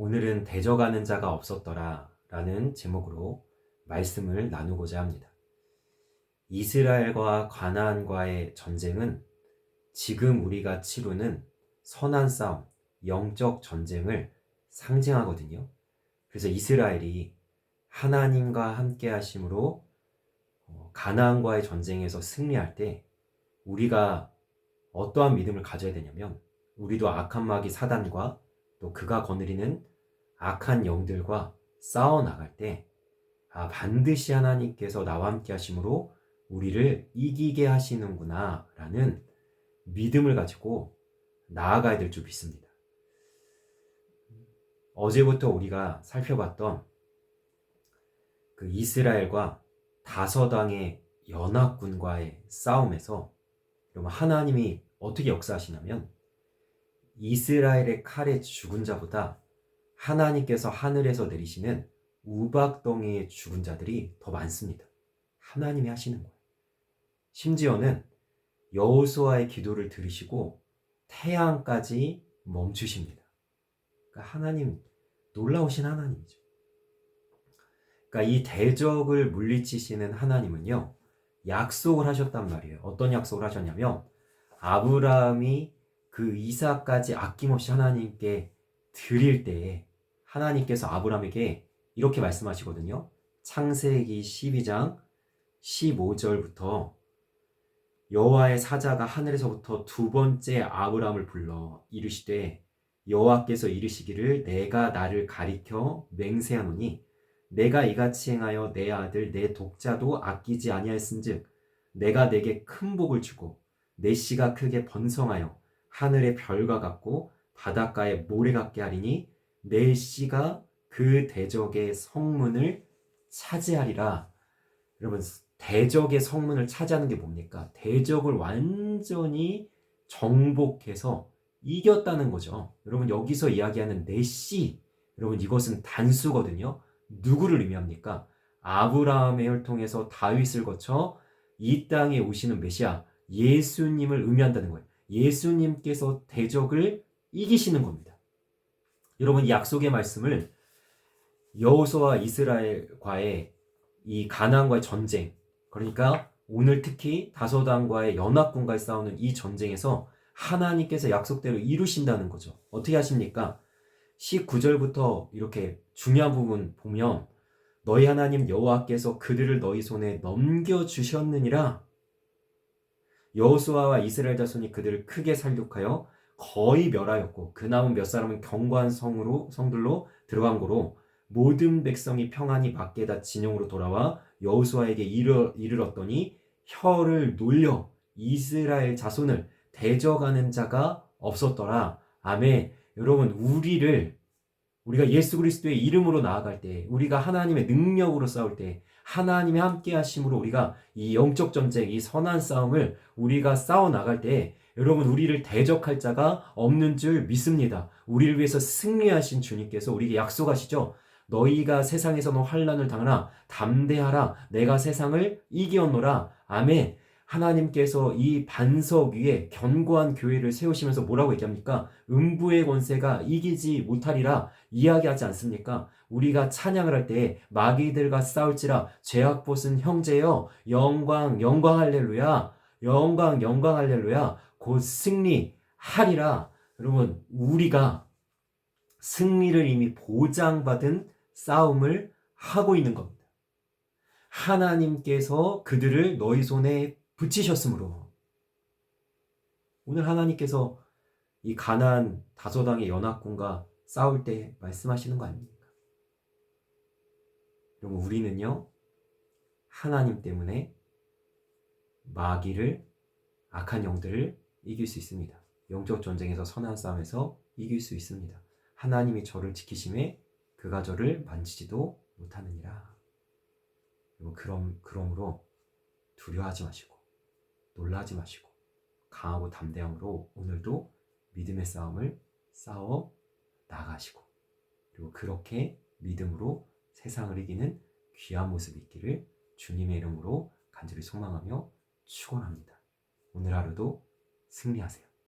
오늘은 대적하는 자가 없었더라 라는 제목으로 말씀을 나누고자 합니다. 이스라엘과 가나안과의 전쟁은 지금 우리가 치르는 선한 싸움, 영적 전쟁을 상징하거든요. 그래서 이스라엘이 하나님과 함께 하심으로 어, 가나안과의 전쟁에서 승리할 때 우리가 어떠한 믿음을 가져야 되냐면 우리도 악한 마귀 사단과 또 그가 거느리는 악한 영들과 싸워 나갈 때 아, 반드시 하나님께서 나와 함께 하심으로 우리를 이기게 하시는구나 라는 믿음을 가지고 나아가야 될 줄 믿습니다. 어제부터 우리가 살펴봤던 그 이스라엘과 다서당의 연합군과의 싸움에서 여러분 하나님이 어떻게 역사하시냐면 이스라엘의 칼에 죽은 자보다 하나님께서 하늘에서 내리시는 우박덩이의 죽은 자들이 더 많습니다. 하나님이 하시는 거예요. 심지어는 여호수아의 기도를 들으시고 태양까지 멈추십니다. 그러니까 하나님 놀라우신 하나님이죠. 그러니까 이 대적을 물리치시는 하나님은요. 약속을 하셨단 말이에요. 어떤 약속을 하셨냐면 아브라함이 그 이삭까지 아낌없이 하나님께 드릴 때에 하나님께서 아브라함에게 이렇게 말씀하시거든요. 창세기 12장 15절부터 여호와의 사자가 하늘에서부터 두 번째 아브라함을 불러 이르시되 여호와께서 이르시기를 내가 나를 가리켜 맹세하노니 내가 이같이 행하여 내 아들 내 독자도 아끼지 아니하였은즉 내가 내게 큰 복을 주고 내 씨가 크게 번성하여 하늘의 별과 같고 바닷가의 모래 같게 하리니 내 씨가 그 대적의 성문을 차지하리라. 여러분 대적의 성문을 차지하는 게 뭡니까? 대적을 완전히 정복해서 이겼다는 거죠. 여러분 여기서 이야기하는 내씨 여러분 이것은 단수거든요. 누구를 의미합니까? 아브라함의 혈통에서 다윗을 거쳐 이 땅에 오시는 메시아 예수님을 의미한다는 거예요. 예수님께서 대적을 이기시는 겁니다. 여러분 이 약속의 말씀을 여호수아 이스라엘과의 이 가나안과의 전쟁 그러니까 오늘 특히 다소당과의 연합군과의 싸우는 이 전쟁에서 하나님께서 약속대로 이루신다는 거죠. 어떻게 하십니까? 19절부터 이렇게 중요한 부분 보면 너희 하나님 여호와께서 그들을 너희 손에 넘겨 주셨느니라 여호수아와 이스라엘 자손이 그들을 크게 살육하여 거의 멸하였고 그 남은 몇 사람은 견고한 성으로 성들로 들어간 거로 모든 백성이 평안히 밖에 다 진영으로 돌아와 여호수아에게 이르, 이르렀더니 혀를 놀려 이스라엘 자손을 대적하는 자가 없었더라. 아멘. 여러분 우리를 우리가 예수 그리스도의 이름으로 나아갈 때, 우리가 하나님의 능력으로 싸울 때, 하나님의 함께 하심으로 우리가 이 영적 전쟁, 이 선한 싸움을 우리가 싸워 나갈 때, 여러분 우리를 대적할 자가 없는 줄 믿습니다. 우리를 위해서 승리하신 주님께서 우리에게 약속하시죠. 너희가 세상에서는 환란을 당하나 담대하라. 내가 세상을 이기었노라. 아멘. 하나님께서 이 반석 위에 견고한 교회를 세우시면서 뭐라고 얘기합니까? 음부의 권세가 이기지 못하리라 이야기하지 않습니까? 우리가 찬양을 할때 마귀들과 싸울지라 죄악봇은 형제여 영광 영광 할렐루야 영광 영광 할렐루야 곧 승리하리라 여러분 우리가 승리를 이미 보장받은 싸움을 하고 있는 겁니다. 하나님께서 그들을 너희 손에 붙이셨으므로 오늘 하나님께서 이 가난 다소당의 연합군과 싸울 때 말씀하시는 거 아닙니까? 여러분 우리는요 하나님 때문에 마귀를 악한 영들을 이길 수 있습니다. 영적 전쟁에서 선한 싸움에서 이길 수 있습니다. 하나님이 저를 지키심에 그가 저를 만지지도 못하느니라. 그럼 그러므로 두려워하지 마시고 놀라지 마시고 강하고 담대함으로 오늘도 믿음의 싸움을 싸워 나가시고 그리고 그렇게 믿음으로 세상을 이기는 귀한 모습 있기를 주님의 이름으로 간절히 소망하며 축원합니다. 오늘 하루도 승리하세요.